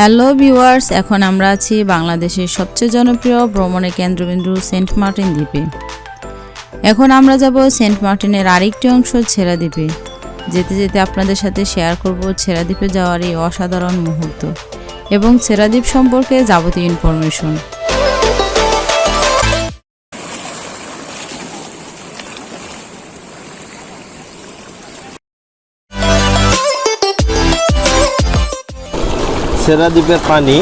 Hello viewers, এখন আমরা আছি বাংলাদেশের সবচেয়ে জনপ্রিয় ভ্রমণের কেন্দ্রবিন্দু সেন্ট মার্টিন দ্বীপে। এখন আমরা যাব সেন্ট মার্টিনের আরেকটি অংশ, ছেড়া দ্বীপে। যেতে যেতে আপনাদের সাথে শেয়ার করব ছেড়া দ্বীপে যাওয়ার এই অসাধারণ মুহূর্ত এবং ছেড়া দ্বীপ সম্পর্কে যাবতীয় ইনফরমেশন সেরা দ্বীপের পানি।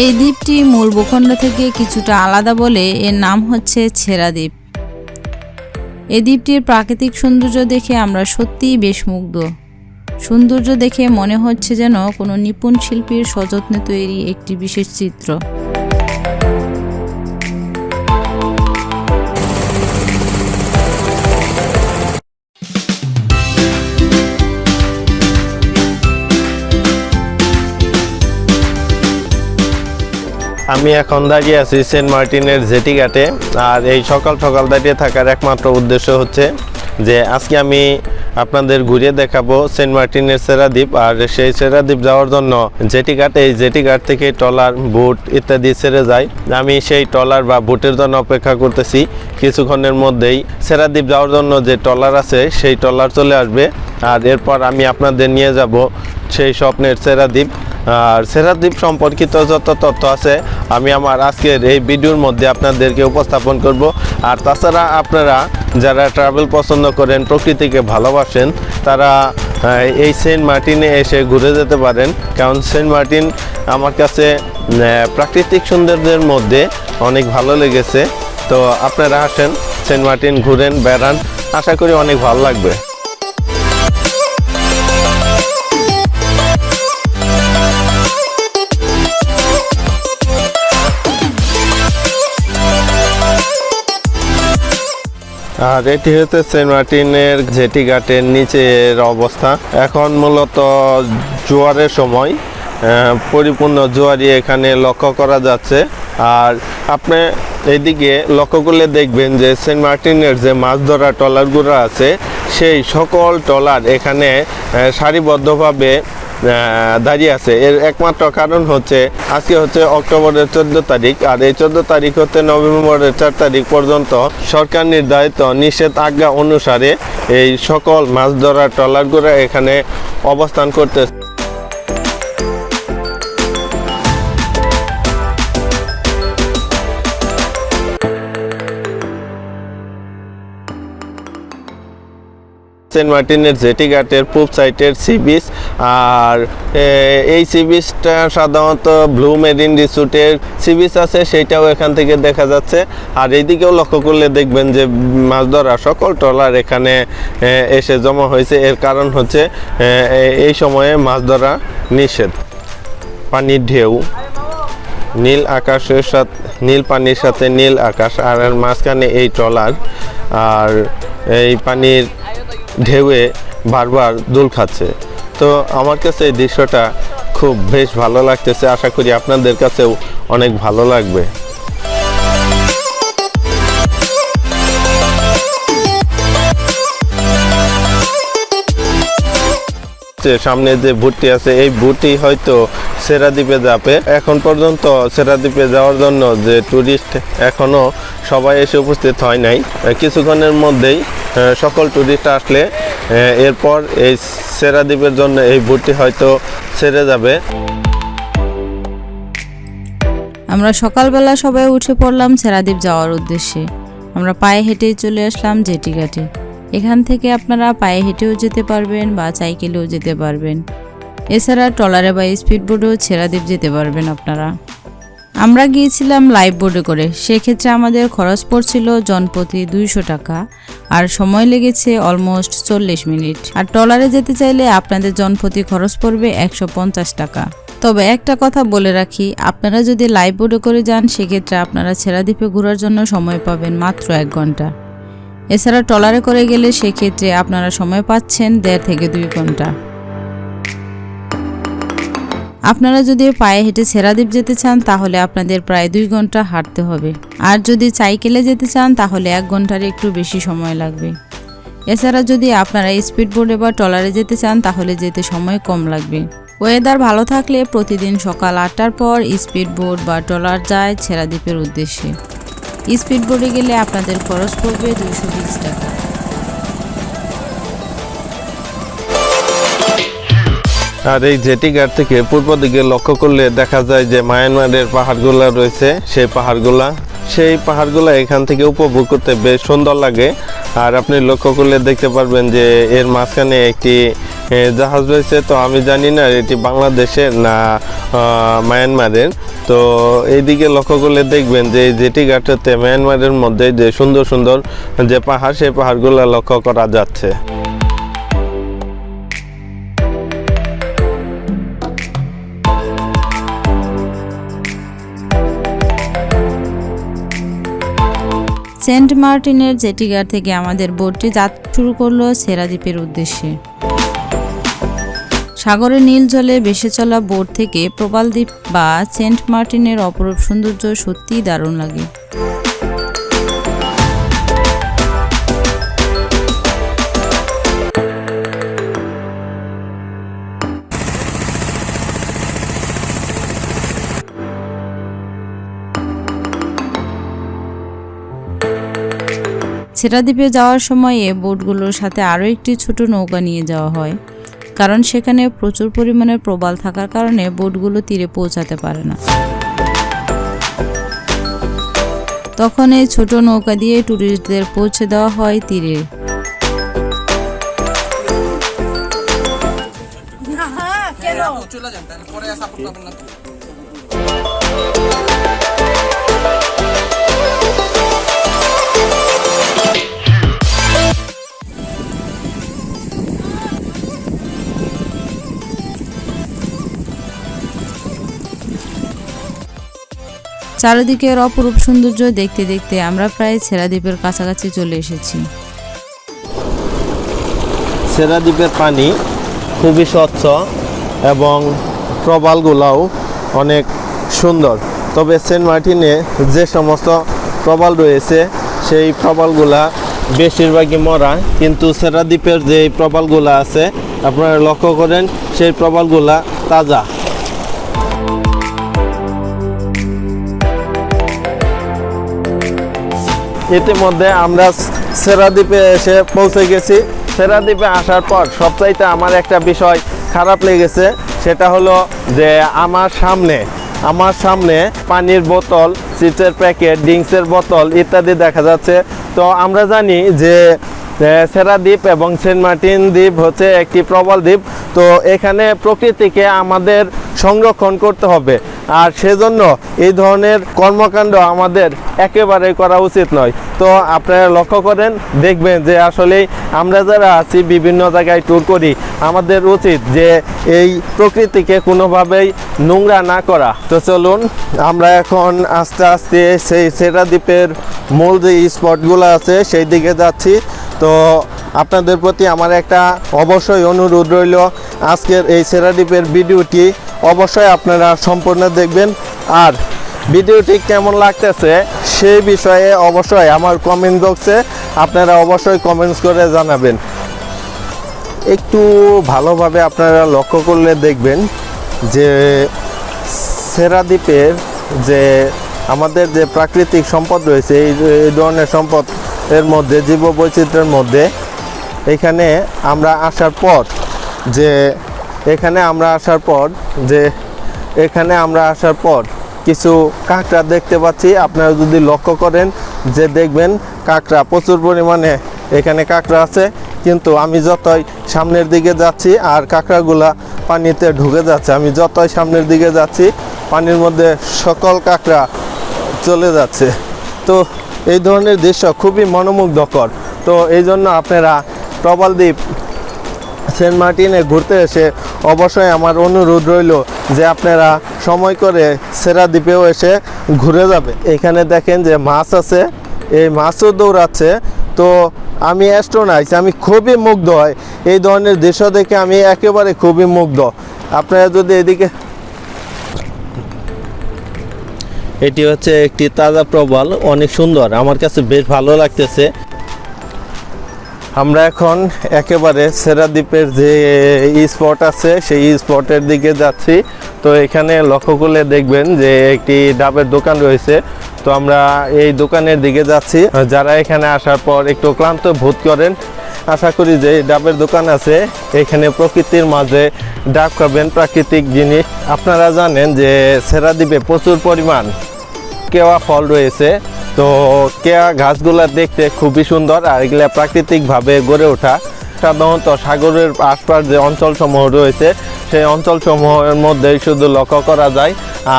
এই দ্বীপটি মূল ভূখণ্ড থেকে কিছুটা আলাদা বলে এর নাম হচ্ছে ছেড়া দ্বীপ এই দ্বীপটির প্রাকৃতিক সৌন্দর্য দেখে আমরা সত্যিই বেশ মুগ্ধ। সৌন্দর্য দেখে মনে হচ্ছে যেন কোনো নিপুণ শিল্পীর সযত্নে তৈরি একটি বিশেষ চিত্র। আমি এখন দাঁড়িয়ে আছি সেন্ট মার্টিনের জেটি ঘাটে আর এই সকাল সকাল দাঁড়িয়ে থাকার একমাত্র উদ্দেশ্য হচ্ছে যে আজকে আমি আপনাদের ঘুরিয়ে দেখাবো সেন্ট মার্টিনের সেরাদ্বীপ আর সেই সেরাদ্বীপ যাওয়ার জন্য জেটি ঘাট এই জেটি ঘাট থেকে ট্রলার, বুট ইত্যাদি ছেড়ে যায়। আমি সেই ট্রলার বা বুটের জন্য অপেক্ষা করতেছি। কিছুক্ষণের মধ্যেই সেরাদ্বীপ যাওয়ার জন্য যে ট্রলার আছে, সেই ট্রলার চলে আসবে। আর এরপর আমি আপনাদের নিয়ে যাব সেই স্বপ্নের সেরাদ্বীপ আর সেরাদ্বীপ সম্পর্কিত যত তথ্য আছে, আমি আমার আজকের এই ভিডিওর মধ্যে আপনাদেরকে উপস্থাপন করব। আর তাছাড়া আপনারা যারা ট্রাভেল পছন্দ করেন, প্রকৃতিকে ভালোবাসেন, তারা এই সেন্ট মার্টিনে এসে ঘুরে যেতে পারেন। কারণ সেন্ট মার্টিন আমার কাছে প্রাকৃতিক সৌন্দর্যের মধ্যে অনেক ভালো লেগেছে। তো আপনারা আসেন, সেন্ট মার্টিন ঘুরেন, বেড়ান। আশা করি অনেক ভালো লাগবে। আর এটি হচ্ছে সেন্ট মার্টিনের জেটি ঘাটের নিচের অবস্থা। এখন মূলত জোয়ারের সময় পরিপূর্ণ জোয়ারি এখানে লক্ষ্য করা যাচ্ছে। আর আপনি এদিকে লক্ষ্য করলে দেখবেন যে সেন্ট মার্টিনের যে মাছ ধরা ট্রলারগুলো আছে, সেই সকল ট্রলার এখানে সারিবদ্ধভাবে দাঁড়িয়ে আছে। এর একমাত্র কারণ হচ্ছে, আজকে হচ্ছে অক্টোবরের চোদ্দ তারিখ, আর এই চোদ্দ তারিখ হতে নভেম্বরের চার তারিখ পর্যন্ত সরকার নির্ধারিত নিষেধাজ্ঞা অনুসারে এই সকল মাছ ধরার ট্রলারগুলো এখানে অবস্থান করতে সেন্ট মার্টিনের জেটি ঘাটের পূব সাইটের সি বিচ আর এই সি বিচটা সাধারণত ব্লু মেরিন রিসোর্টের সি বিচ আছে, সেইটাও এখান থেকে দেখা যাচ্ছে। আর এইদিকেও লক্ষ্য করলে দেখবেন যে মাছ ধরা সকল ট্রলার এখানে এসে জমা হয়েছে। এর কারণ হচ্ছে এই সময়ে মাছ ধরা নিষেধ। পানির ঢেউ, নীল আকাশের সাথে, নীল পানির সাথে নীল আকাশ, আর মাঝখানে এই ট্রলার, আর এই পানির ঢেউয়ে বারবার দোল খাচ্ছে। তো আমার কাছে এই দৃশ্যটা খুব বেশ ভালো লাগতেছে। আশা করি আপনাদের কাছেও অনেক ভালো লাগবে। সামনে যে ভুট্টি আছে, এই ভুট্টি হয়তো সেরাদ্বীপে যাবে। এখন পর্যন্ত সেরাদ্বীপে যাওয়ার জন্য যে ট্যুরিস্ট এখনও সবাই এসে উপস্থিত হয় নাই। কিছুক্ষণের মধ্যেই সকল ট্যুরিস্ট আসলে এরপর এই সেরাদ্বীপের জন্য এই ভুট্টি হয়তো ছেড়ে যাবে। আমরা সকালবেলা সবাই উঠে পড়লাম সেরাদ্বীপ যাওয়ার উদ্দেশ্যে। আমরা পায়ে হেঁটেই চলে আসলাম জেটি ঘাটে এখান থেকে আপনারা পায়ে হেঁটেও যেতে পারবেন বা সাইকেলেও যেতে পারবেন। এছাড়া ট্রলারে বা স্পিড স্পিডবোটেও ছেড়াদ্বীপ যেতে পারবেন আপনারা। আমরা গিয়েছিলাম লাইভ বোর্ডে করে। সেক্ষেত্রে আমাদের খরচ পড়ছিল জনপ্রতি দুইশো টাকা আর সময় লেগেছে অলমোস্ট চল্লিশ মিনিট। আর ট্রলারে যেতে চাইলে আপনাদের জনপ্রতি খরচ পড়বে একশো পঞ্চাশ টাকা। তবে একটা কথা বলে রাখি, আপনারা যদি লাইভ বোর্ডে করে যান, সেক্ষেত্রে আপনারা ছেড়াদ্বীপে ঘোরার জন্য সময় পাবেন মাত্র এক ঘণ্টা। এছাড়া ট্রলারে করে গেলে সেক্ষেত্রে আপনারা সময় পাচ্ছেন দেড় থেকে দুই ঘণ্টা। আপনারা যদি পায়ে হেঁটে সেরাদ্বীপ যেতে চান, তাহলে আপনাদের প্রায় দুই ঘণ্টা হাঁটতে হবে। আর যদি সাইকেলে যেতে চান, তাহলে এক ঘণ্টার একটু বেশি সময় লাগবে। এছাড়া যদি আপনারা স্পিড বোর্ডে বা ট্রলারে যেতে চান, তাহলে যেতে সময় কম লাগবে। ওয়েদার ভালো থাকলে প্রতিদিন সকাল আটটার পর স্পিড বোট বা ট্রলার যায় ছেড়াদ্বীপের উদ্দেশ্যে। স্পিড বোটে গেলে আপনাদের খরচ পড়বে দুইশো বিশ টাকা। আর এই জেটি ঘাট থেকে পূর্ব দিকে লক্ষ্য করলে দেখা যায় যে মায়ানমারের পাহাড়গুলা রয়েছে, সেই পাহাড়গুলা। সেই পাহাড়গুলা এখান থেকে উপভোগ করতে বেশ সুন্দর লাগে। আর আপনি লক্ষ্য করলে দেখতে পারবেন যে এর মাঝখানে একটি জাহাজ রয়েছে। তো আমি জানি না এটি বাংলাদেশের না মায়ানমারের। তো এইদিকে লক্ষ্য করলে দেখবেন যে জেটি ঘাটতে মায়ানমারের মধ্যে যে সুন্দর সুন্দর যে পাহাড়, সেই পাহাড়গুলো লক্ষ্য করা যাচ্ছে। সেন্ট মার্টিনের জেটিগার থেকে আমাদের বোটটি যাত্রা শুরু করল সেরাদ্বীপের উদ্দেশ্যে। সাগরের নীল জলে ভেসে চলা বোট থেকে প্রবালদ্বীপ বা সেন্ট মার্টিনের অপরূপ সৌন্দর্য সত্যিই দারুণ লাগে। সেরাদ্বীপে যাওয়ার সময়ে বোটগুলোর সাথে আরও একটি ছোট নৌকা নিয়ে যাওয়া হয় কারণ সেখানে প্রচুর পরিমাণে প্রবাল থাকার কারণে বোটগুলো তীরে পৌঁছাতে পারে না। তখন এই ছোট নৌকা দিয়ে ট্যুরিস্টদের পৌঁছে দেওয়া হয় তীরে। চলে যান তাহলে পরে সাপোর্ট চারিদিকের অপরূপ সৌন্দর্য দেখতে দেখতে আমরা প্রায় ছেড়াদ্বীপের কাছাকাছি চলে এসেছি। সেরাদ্বীপের পানি খুবই স্বচ্ছ এবং প্রবালগুলাও অনেক সুন্দর। তবে সেন্ট মার্টিনে যে সমস্ত প্রবাল রয়েছে, সেই প্রবালগুলা বেশিরভাগই মরা। কিন্তু সেরাদ্বীপের যে প্রবালগুলা আছে, আপনারা লক্ষ্য করেন, সেই প্রবালগুলা তাজা। ইতিমধ্যে আমরা সেরাদ্বীপে এসে পৌঁছে গেছি। সেরাদ্বীপে আসার পর সবচাইতে আমার একটা বিষয় খারাপ লেগেছে সেটা হলো যে আমার সামনে আমার সামনে পানির বোতল চিপসের প্যাকেট ড্রিঙ্কসের বোতল ইত্যাদি দেখা যাচ্ছে। তো আমরা জানি যে এ, সেরা দ্বীপ এবং সেন্ট মার্টিন দ্বীপ হচ্ছে একটি প্রবল দ্বীপ। তো এখানে প্রকৃতিকে আমাদের সংরক্ষণ করতে হবে। আর সেজন্য এই ধরনের কর্মকাণ্ড আমাদের একেবারে করা উচিত নয়। তো আপনারা লক্ষ্য করেন, দেখবেন যে আসলে আমরা যারা আছি, বিভিন্ন জায়গায় ট্যুর করি, আমাদের উচিত যে এই প্রকৃতিকে কোনোভাবেই নোংরা না করা। তো চলুন, আমরা এখন আস্তে আস্তে সেই সেরা দ্বীপের মূল যে স্পটগুলো আছে, সেই দিকে যাচ্ছি। তো আপনাদের প্রতি আমার একটা অবশ্যই অনুরোধ রইল। আজকের এই সেরাদ্বীপের ভিডিওটি অবশ্যই আপনারা সম্পূর্ণ দেখবেন। আর ভিডিওটি কেমন লাগতেছে সেই বিষয়ে অবশ্যই আমার কমেন্ট বক্সে আপনারা অবশ্যই কমেন্টস করে জানাবেন। একটু ভালোভাবে আপনারা লক্ষ্য করলে দেখবেন যে সেরাদ্বীপের যে আমাদের যে প্রাকৃতিক সম্পদ রয়েছে, এই ধরনের সম্পদ এর মধ্যে, জীববৈচিত্র্যের মধ্যে। এখানে আমরা আসার পর যে, এখানে আমরা আসার পর যে, এখানে আমরা আসার পর কিছু কাঁকড়া দেখতে পাচ্ছি। আপনারা যদি লক্ষ্য করেন যে, দেখবেন কাঁকড়া প্রচুর পরিমাণে এখানে কাঁকড়া আছে। কিন্তু আমি যতই সামনের দিকে যাচ্ছি আর কাঁকড়াগুলা পানিতে ঢুকে যাচ্ছে, আমি যতই সামনের দিকে যাচ্ছি, পানির মধ্যে সকল কাঁকড়া চলে যাচ্ছে। তো এই ধরনের দৃশ্য খুবই মনোমুগ্ধকর। তো এই জন্য আপনারা প্রবালদ্বীপ, সেন্ট মার্টিনে ঘুরতে এসে অবশ্যই আমার অনুরোধ রইল যে আপনারা সময় করে সেরা দ্বীপেও এসে ঘুরে যাবে এখানে দেখেন যে মাছ আছে, এই মাছও দৌড়াচ্ছে। তো আমি অ্যাস্ট্রোনাইস আমি খুবই মুগ্ধ হয়। এই ধরনের দৃশ্য দেখে আমি একেবারে খুবই মুগ্ধ। আপনারা যদি এদিকে এটি হচ্ছে একটি তাজা প্রবাল, অনেক সুন্দর। আমার কাছে বেশ ভালো লাগতেছে। আমরা এখন একেবারে সেরাদ্বীপের যে স্পট আছে, সেই স্পটের দিকে যাচ্ছি। তো এখানে লক্ষ্য করলে দেখবেন যে একটি ডাবের দোকান রয়েছে। তো আমরা এই দোকানের দিকে যাচ্ছি। যারা এখানে আসার পর একটু ক্লান্ত বোধ করেন, আশা করি যে ডাবের দোকান আছে। এখানে প্রকৃতির মাঝে ডাব খাবেন প্রাকৃতিক জিনিস। আপনারা জানেন যে সেরাদ্বীপে প্রচুর পরিমাণ কেওয়া ফল রয়েছে। তো কেয়া গাছগুলা দেখতে খুবই সুন্দর আর এগুলা প্রাকৃতিকভাবে গড়ে ওঠা। সাধারণত সাগরের আশপাশ যে অঞ্চলসমূহ রয়েছে, সেই অঞ্চলসমূহের মধ্যেই শুধু লক্ষ্য করা যায়।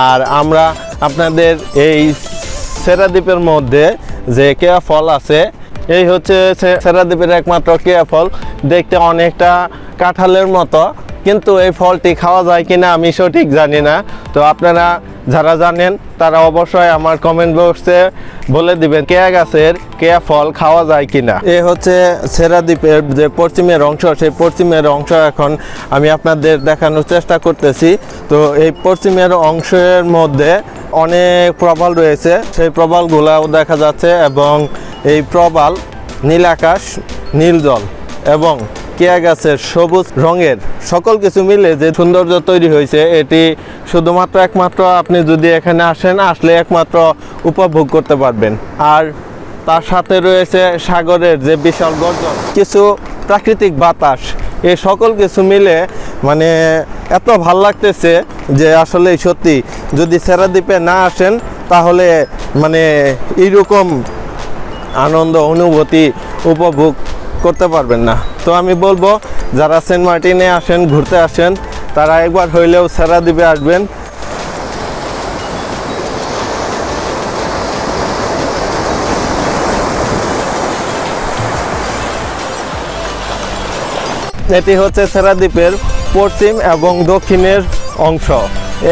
আর আমরা আপনাদের এই সেরাদ্বীপের মধ্যে যে কেয়া ফল আছে, এই হচ্ছে সেরাদ্বীপের একমাত্র কেয়া ফল। দেখতে অনেকটা কাঁঠালের মতো। কিন্তু এই ফলটি খাওয়া যায় কিনা আমি সঠিক জানি না। তো আপনারা যারা জানেন, তারা অবশ্যই আমার কমেন্ট বক্সে বলে দিবেন কেয়া গাছের কেয়া ফল খাওয়া যায় কিনা। এ হচ্ছে সেরাদ্বীপের যে পশ্চিমের অংশ, সেই পশ্চিমের অংশ এখন আমি আপনাদের দেখানোর চেষ্টা করতেছি। তো এই পশ্চিমের অংশের মধ্যে অনেক প্রবাল রয়েছে। সেই প্রবালগুলাও দেখা যাচ্ছে এবং এই প্রবাল নীল আকাশ নীল জল এবং কেয়া গাছের সবুজ রঙের সকল কিছু মিলে যে সৌন্দর্য তৈরি হয়েছে, এটি শুধুমাত্র একমাত্র আপনি যদি এখানে আসেন, আসলে একমাত্র উপভোগ করতে পারবেন। আর তার সাথে রয়েছে সাগরের যে বিশাল গর্জন, কিছু প্রাকৃতিক বাতাস। এই সকল কিছু মিলে মানে এত ভালো লাগতেছে যে আসলে সত্যি, যদি সেরাদ্বীপে না আসেন, তাহলে মানে এইরকম আনন্দ, অনুভূতি, উপভোগ করতে পারবেন না। তো আমি বলব, যারা সেন্ট মার্টিনে আসেন, ঘুরতে আসেন, তারা একবার হইলেও সেরা দ্বীপে আসবেন। এটি হচ্ছে সেরাদ্বীপের পশ্চিম এবং দক্ষিণের অংশ।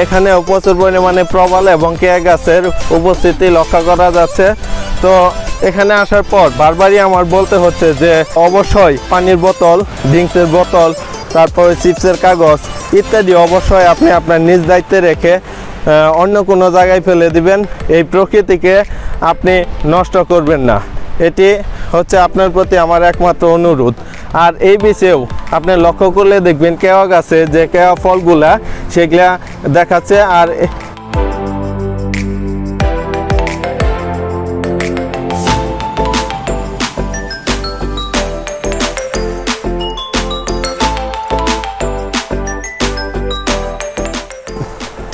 এখানে প্রচুর পরিমাণে প্রবাল এবং কেয়া গাছের উপস্থিতি লক্ষ্য করা যাচ্ছে। তো এখানে আসার পর বারবারই আমার বলতে হচ্ছে যে অবশ্যই পানির বোতল, ড্রিঙ্কসের বোতল, তারপরে চিপসের কাগজ ইত্যাদি অবশ্যই আপনি আপনার নিজ দায়িত্বে রেখে অন্য কোনো জায়গায় ফেলে দিবেন। এই প্রকৃতিকে আপনি নষ্ট করবেন না। এটি হচ্ছে আপনার প্রতি আমার একমাত্র অনুরোধ। আর এই বিষয়েও আপনি লক্ষ্য করলে দেখবেন কেওয়া গাছে যে কেওয়া ফলগুলা সেগুলা দেখাচ্ছে। আর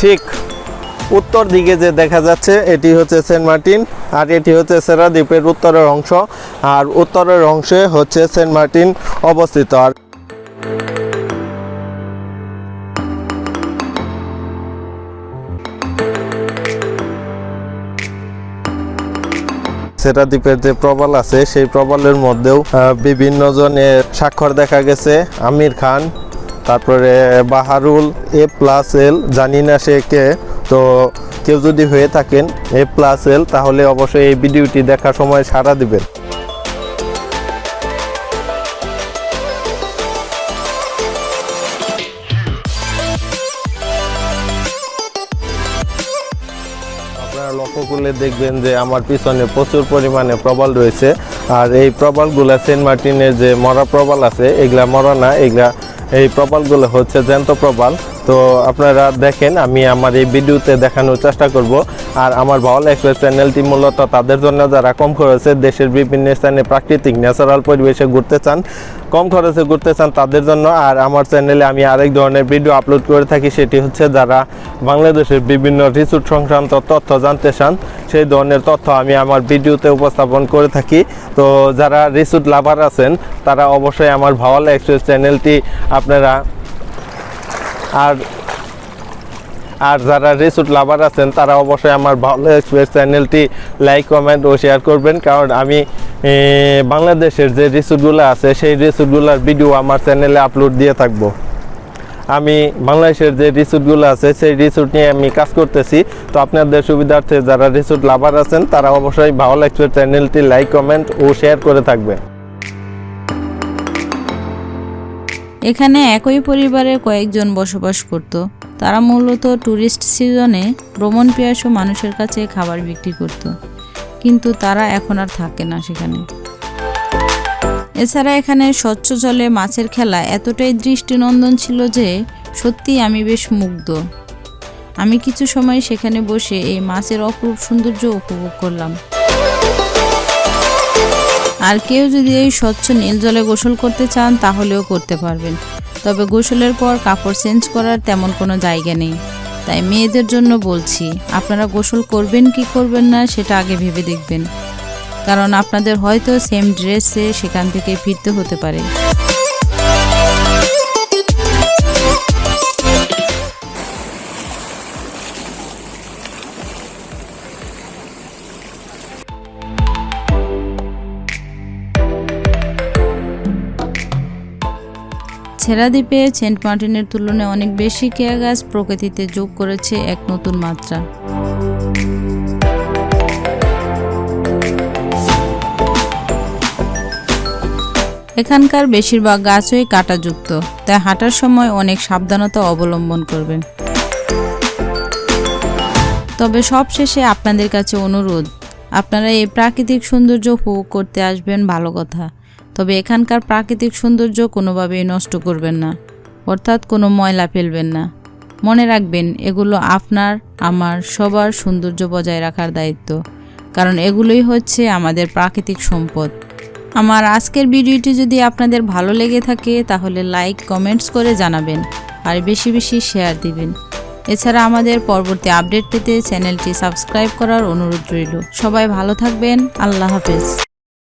ঠিক উত্তর দিকে যে দেখা যাচ্ছে, এটি হচ্ছে সেন্ট মার্টিন আর এটি হচ্ছে সেরাদ্বীপের উত্তরের অংশ আর উত্তরের অংশে হচ্ছে সেন্ট মার্টিন অবস্থিত। আর সেরাদ্বীপের যে প্রবাল আছে, সেই প্রবালের মধ্যেও বিভিন্ন জনের স্বাক্ষর দেখা গেছে। আমির খান তারপরে বাহারুল, এ প্লাস এল জানি না সে কে। তো কেউ যদি হয়ে থাকেন, এ প্লাস এল তাহলে অবশ্যই এই ভিডিওটি দেখার সময় সাড়া দিবেন। আপনারা লক্ষ্য করলে দেখবেন যে আমার পিছনে প্রচুর পরিমাণে প্রবাল রয়েছে। আর এই প্রবালগুলা সেন্ট মার্টিনের যে মরা প্রবাল আছে, এগুলা মরা না, এগুলা এই প্রবালগুলো হচ্ছে জ্যান্ত প্রবাল। তো আপনারা দেখেন, আমি আমার এই ভিডিওতে দেখানোর চেষ্টা করব। আর আমার ভাওয়াল এক্সপ্রেস চ্যানেলটি মূলত তাদের জন্য যারা কম খরচে দেশের বিভিন্ন স্থানে প্রাকৃতিক ন্যাচারাল পরিবেশে ঘুরতে চান, কম খরচে ঘুরতে চান তাদের জন্য। আর আমার চ্যানেলে আমি আরেক ধরনের ভিডিও আপলোড করে থাকি, সেটি হচ্ছে যারা বাংলাদেশের বিভিন্ন রিসোর্ট সংক্রান্ত তথ্য জানতে চান, সেই ধরনের তথ্য আমি আমার ভিডিওতে উপস্থাপন করে থাকি। তো যারা রিসোর্ট লাভার আছেন, তারা অবশ্যই আমার ভাওয়াল এক্সপ্রেস চ্যানেলটি আপনারা আর আর যারা রিসোর্ট লাভার আছেন, তারা অবশ্যই আমার ভালো এক্সপ্রেস চ্যানেলটি লাইক কমেন্ট ও শেয়ার করবেন। কারণ আমি বাংলাদেশের যে রিসোর্টগুলো আছে, সেই রিসোর্টগুলোর ভিডিও আমার চ্যানেলে আপলোড দিয়ে থাকব। আমি বাংলাদেশের যে রিসোর্টগুলো আছে, সেই রিসোর্ট নিয়ে আমি কাজ করতেছি। তো আপনাদের সুবিধার্থে যারা রিসোর্ট লাভার আছেন, তারা অবশ্যই ভালো এক্সপ্রেস চ্যানেলটি লাইক কমেন্ট ও শেয়ার করে থাকবেন। এখানে একই পরিবারের কয়েকজন বসবাস করত। তারা মূলত ট্যুরিস্ট সিজনে ভ্রমণ পিয়াসু মানুষের কাছে খাবার বিক্রি করত। কিন্তু তারা এখন আর থাকে না সেখানে। এছাড়া এখানে স্বচ্ছ জলে মাছের খেলা এতটাই দৃষ্টিনন্দন ছিল যে সত্যি আমি বেশ মুগ্ধ। আমি কিছু সময় সেখানে বসে এই মাছের অপরূপ সৌন্দর্য উপভোগ করলাম। আর কেউ যদি এই স্বচ্ছ নীল জলে গোসল করতে চান তাহলেও করতে পারবেন। তবে গোসলের পর কাপড় চেঞ্জ করার তেমন কোনো জায়গা নেই। তাই মেয়েদের জন্য বলছি, আপনারা গোসল করবেন কি করবেন না সেটা আগে ভেবে দেখবেন। কারণ আপনাদের হয়তো সেম ড্রেসে সেখান থেকে ফিরতে হতে পারে। ছেড়া দ্বীপে সেন্ট মার্টিনের তুলনায় অনেক বেশি কেয়া গাছ প্রকৃতিতে যোগ করেছে এক নতুন মাত্রা। এখানকার বেশিরভাগ গাছই কাঁটাযুক্ত, তাই হাঁটার সময় অনেক সাবধানতা অবলম্বন করবেন। তবে সবশেষে আপনাদের কাছে অনুরোধ, আপনারা এই প্রাকৃতিক সৌন্দর্য উপভোগ করতে আসবেন ভালো কথা। তবে এখানকার প্রাকৃতিক সৌন্দর্য কোনোভাবেই নষ্ট করবেন না। অর্থাৎ কোনো ময়লা ফেলবেন না। মনে রাখবেন, এগুলো আপনার, আমার, সবার সৌন্দর্য বজায় রাখার দায়িত্ব। কারণ এগুলোই হচ্ছে আমাদের প্রাকৃতিক সম্পদ। আমার আজকের ভিডিওটি যদি আপনাদের ভালো লেগে থাকে, তাহলে লাইক, কমেন্টস করে জানাবেন আর বেশি বেশি শেয়ার দিবেন। এছাড়া আমাদের পরবর্তী আপডেট পেতে চ্যানেলটি সাবস্ক্রাইব করার অনুরোধ রইল। সবাই ভালো থাকবেন, আল্লাহ হাফেজ।